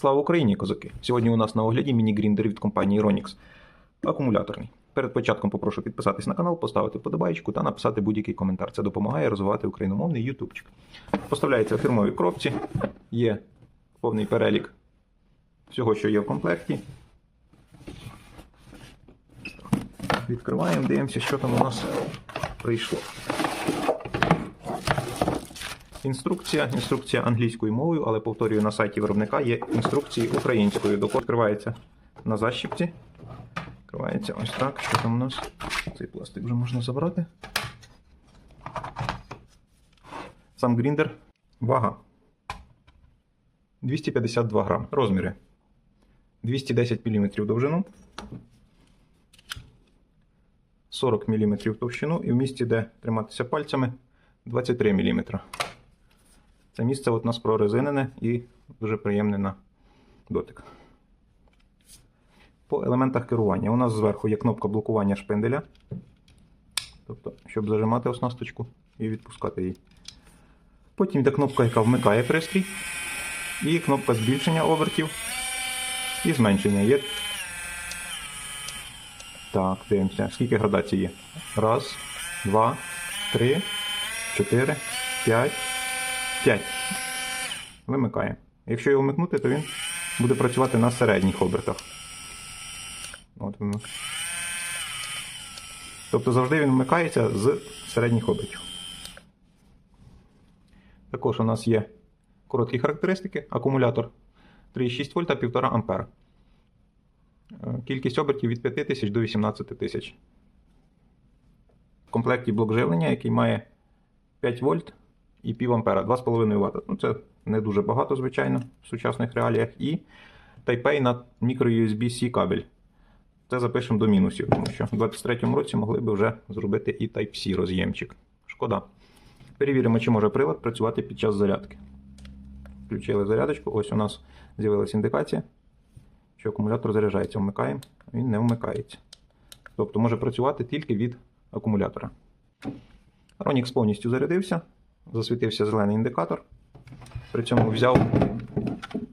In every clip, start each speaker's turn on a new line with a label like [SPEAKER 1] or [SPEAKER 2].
[SPEAKER 1] Слава Україні, козаки! Сьогодні у нас на огляді міні-гріндер від компанії Ronix. Акумуляторний. Перед початком попрошу підписатись на канал, поставити вподобайку та написати будь-який коментар. Це допомагає розвивати україномовний ютубчик. Поставляється в фірмовій коробці, є повний перелік всього, що є в комплекті. Відкриваємо, дивимося, що там у нас прийшло. Інструкція, інструкція англійською мовою, але повторюю, на сайті виробника є інструкції українською. Докод відкривається на защіпці. Відкривається ось так. Що там у нас? Цей пластик вже можна забрати. Сам гріндер. Вага. 252 грам. Розміри. 210 мм довжину. 40 мм товщину і в місці, де триматися пальцями, 23 мм. Це місце от у нас прорезинене і дуже приємне на дотик. По елементах керування. У нас зверху є кнопка блокування шпинделя. Тобто, щоб зажимати оснасточку і відпускати її. Потім йде кнопка, яка вмикає пристрій. І кнопка збільшення обертів і зменшення є. Так, дивимося. Скільки градацій є? Раз, два, три, чотири, п'ять. 5. Вимикаємо. Якщо його вмикнути, то він буде працювати на середніх обертах. От вимик. Тобто завжди він вмикається з середніх обертів. Також у нас є короткі характеристики. Акумулятор 3,6 вольта 1,5 ампера. Е, Кількість обертів від 5000 до 18 тисяч. В комплекті блок живлення, який має 5 вольт і пів ампера, 2,5 Вт. Ну, це не дуже багато, звичайно, в сучасних реаліях. І Type-A на microUSB-C кабель. Це запишемо до мінусів, тому що в 2023 році могли б вже зробити і Type-C роз'ємчик. Шкода. Перевіримо, чи може прилад працювати під час зарядки. Включили зарядочку. Ось у нас з'явилася індикація, що акумулятор заряджається. Вмикаємо, він не вмикається. Тобто може працювати тільки від акумулятора. Ronix повністю зарядився засвітився зелений індикатор. При цьому взяв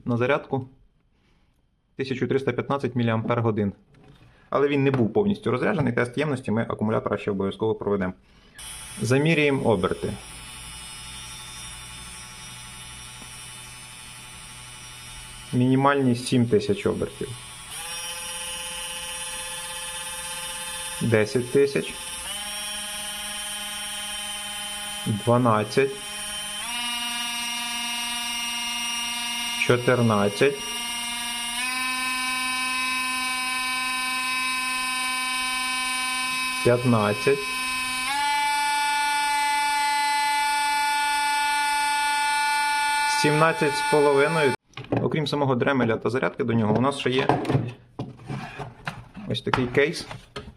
[SPEAKER 1] на зарядку 1315 мАч. Але він не був повністю розряджений. Тест ємності ми акумулятора ще обов'язково проведемо. Заміряємо оберти. Мінімальні 7000 обертів. 10 тисяч. 12, 14, 15, 17 з половиною. Окрім самого дремеля та зарядки до нього, у нас ще є ось такий кейс,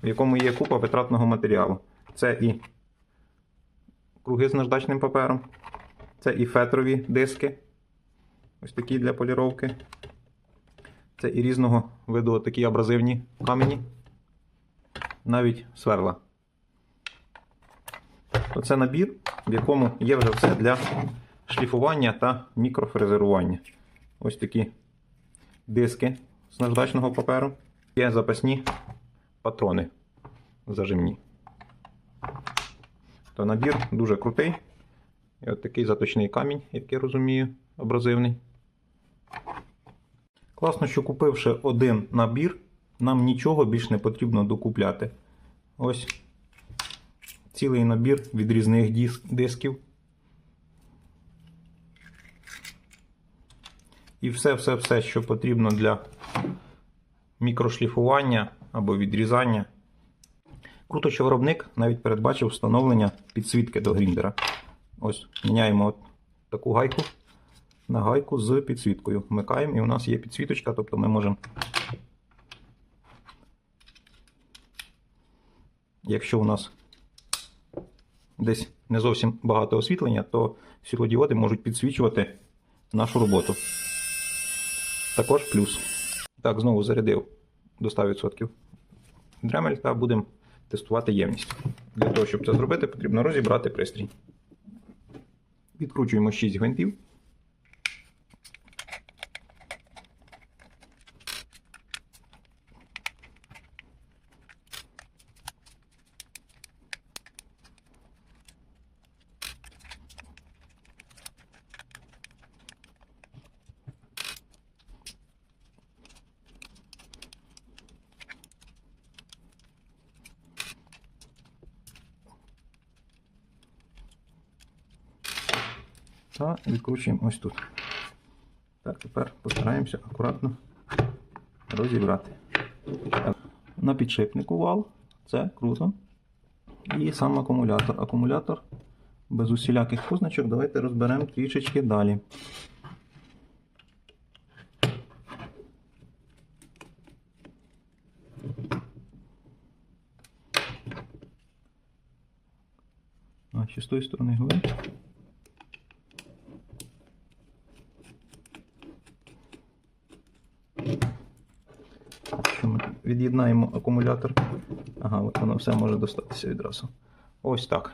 [SPEAKER 1] в якому є купа витратного матеріалу. Це і круги з наждачним папером. Це і фетрові диски. Ось такі для поліровки. Це і різного виду такі абразивні камені. Навіть сверла. Оце набір, в якому є вже все для шліфування та мікрофрезерування. Ось такі диски з наждачного паперу. Є запасні патрони зажимні. То набір дуже крутий. І от такий заточний камінь, як я розумію, абразивний. Класно, що купивши один набір, нам нічого більш не потрібно докупляти. Ось цілий набір відрізних диск, дисків. І все-все-все, що потрібно для мікрошліфування або відрізання. Круто, що виробник навіть передбачив встановлення підсвітки до гріндера. Ось, міняємо от таку гайку на гайку з підсвіткою. Вмикаємо і у нас є підсвіточка, тобто ми можемо. Якщо у нас десь не зовсім багато освітлення, то світлодіоди можуть підсвічувати нашу роботу. Також плюс. Так, знову зарядив до 100% дремель та будемо тестувати ємність. Для того, щоб це зробити, потрібно розібрати пристрій. Відкручуємо 6 гвинтів. Та відкручуємо ось тут. Так, тепер постараємося акуратно розібрати. На підшипнику вал, це круто. І сам акумулятор. Акумулятор без усіляких позначок. Давайте розберемо трішечки далі. А, з тої сторони гвинт. Що ми від'єднаємо акумулятор. Ага, от воно все може достатися відразу. Ось так.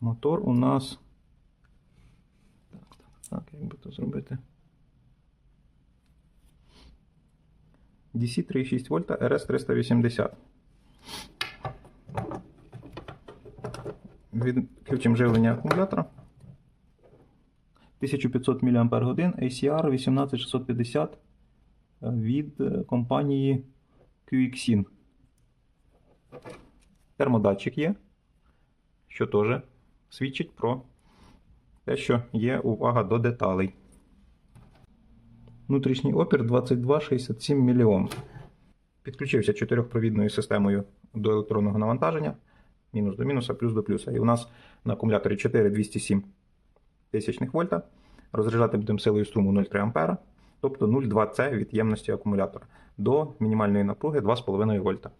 [SPEAKER 1] Мотор у нас. Так, так, так, як би то зробити? DC 3,6 вольта RS 380. Відключимо живлення акумулятора. 1500 мАч ACR 18650 від е, компанії QXIN. Термодатчик є, що теж свідчить про те, що є увага до деталей. Внутрішній опір 2267 мОм. Підключився чотирьохпровідною системою до електронного навантаження. Мінус до мінуса, плюс до плюса. І у нас на акумуляторі 4207 тисячних вольта. Розряджати будемо силою струму 0,3 А, тобто 0,2 С від ємності акумулятора до мінімальної напруги 2,5 вольта.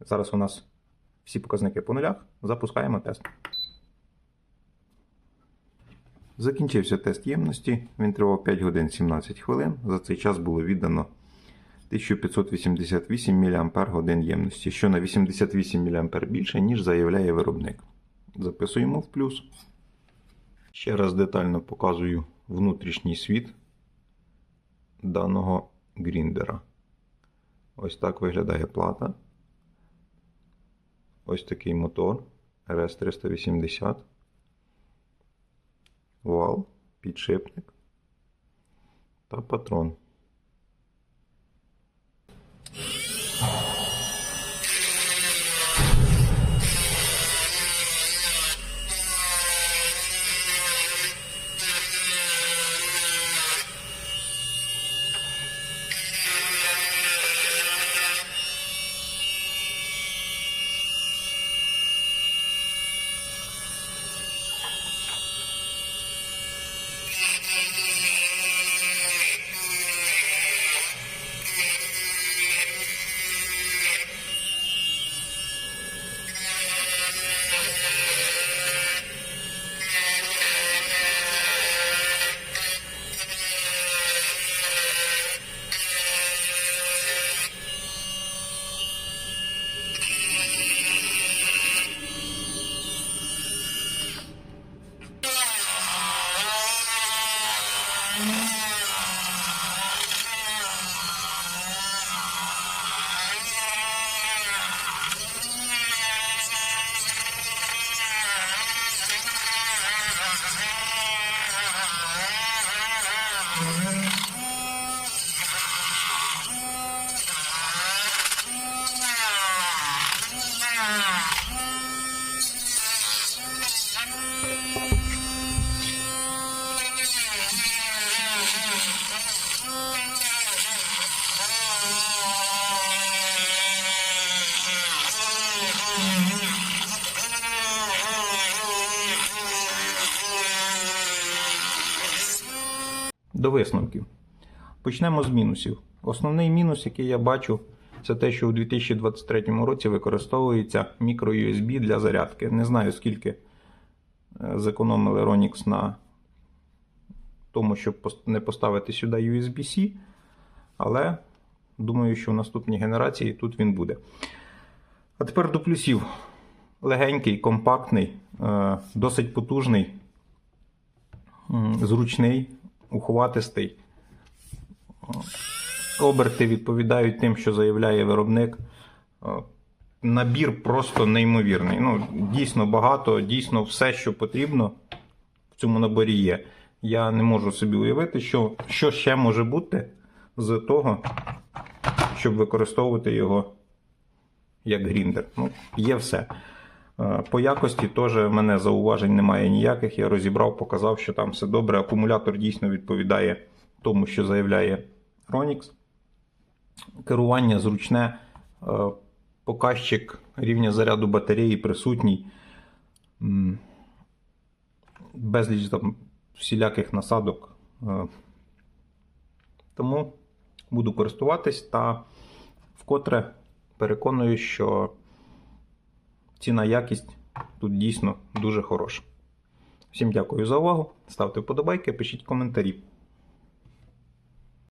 [SPEAKER 1] Зараз у нас всі показники по нулях. Запускаємо тест. Закінчився тест ємності. Він тривав 5 годин 17 хвилин. За цей час було віддано 1588 мАч ємності, що на 88 мА більше, ніж заявляє виробник. Записуємо в плюс. Ще раз детально показую внутрішній світ даного гріндера. Ось так виглядає плата. Ось такий мотор RS380. Вал, підшипник та патрон. До висновків. Почнемо з мінусів. Основний мінус, який я бачу, це те, що у 2023 році використовується мікро-USB для зарядки. Не знаю, скільки е, зекономили Ronix на тому, щоб не поставити сюди USB-C, але думаю, що в наступній генерації тут він буде. А тепер до плюсів. Легенький, компактний, е, досить потужний, зручний, ухватистий. Оберти відповідають тим, що заявляє виробник. Е, Набір просто неймовірний. Ну, дійсно багато, дійсно все, що потрібно в цьому наборі є. Я не можу собі уявити, що, що ще може бути з того, щоб використовувати його як гріндер. Ну, є все. Е, По якості теж в мене зауважень немає ніяких. Я розібрав, показав, що там все добре. Акумулятор дійсно відповідає тому, що заявляє Ronix. Керування зручне, е, показчик рівня заряду батареї присутній. Безліч там всіляких насадок. Е, Тому буду користуватись та вкотре переконую, що ціна якість тут дійсно дуже хороша. Всім дякую за увагу. Ставте вподобайки, пишіть коментарі.